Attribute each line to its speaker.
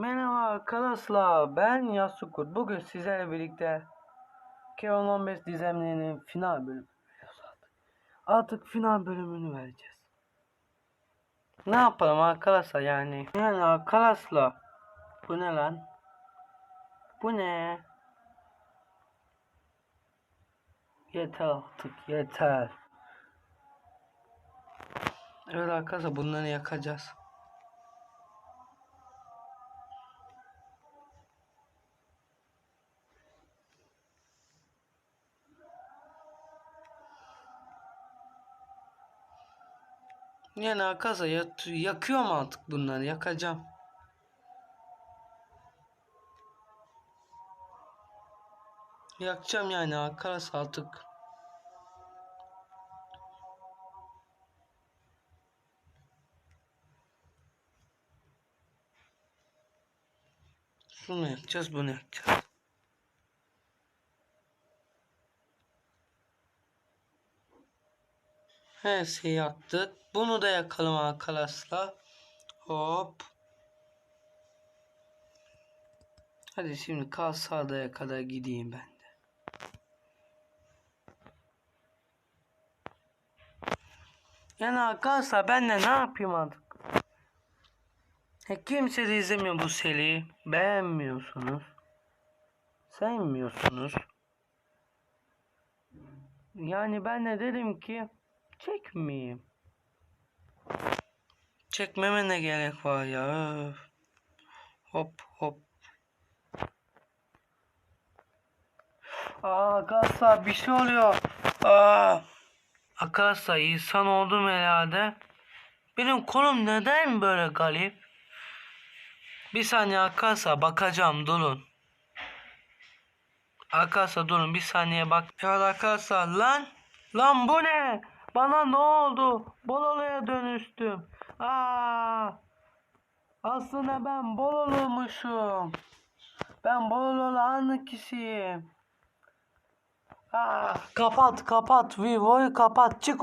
Speaker 1: Merhaba arkadaşlar ben Yasukut. Bugün sizlerle birlikte Keon 15 dizemlerinin final bölümü. Artık final bölümünü vereceğiz. Ne yapalım arkadaşlar yani? Yani arkadaşlar bu ne lan? Bu ne? Yeter artık yeter. Evet arkadaşlar bunları yakacağız. Yani arkadaşlar yak yakıyorum artık bunları yakacağım. Yakacağım yani arkadaşlar artık. Şunu yakacağız bunu yakacağız. Her şeyi yaktık. Bunu da yakalım arkadaşlar. Hop. Hadi şimdi kalsadaya kadar gideyim ben de. Yani arkadaşlar ben de ne yapayım artık? He, kimse de izlemiyor bu seriyi. Beğenmiyorsunuz. Sevmiyorsunuz. Yani ben de dedim ki çekmeyeyim. Çekmeme ne gerek var ya. Hop hop. Aa arkadaşlar bir şey oluyor. Aa. Arkadaşlar insan oldum herhalde. Benim kolum neden böyle galip? Bir saniye arkadaşlar bakacağım durun. Arkadaşlar durun bir saniye bak. Evet arkadaşlar lan. Lan bu ne? Bana ne oldu? Bololo'ya dönüştüm. Aa! Aslında ben Bololo'muşum. Ben Bololo'lu anlı kişiyim. Aa, kapat kapat. Vivo'yu kapat. Çık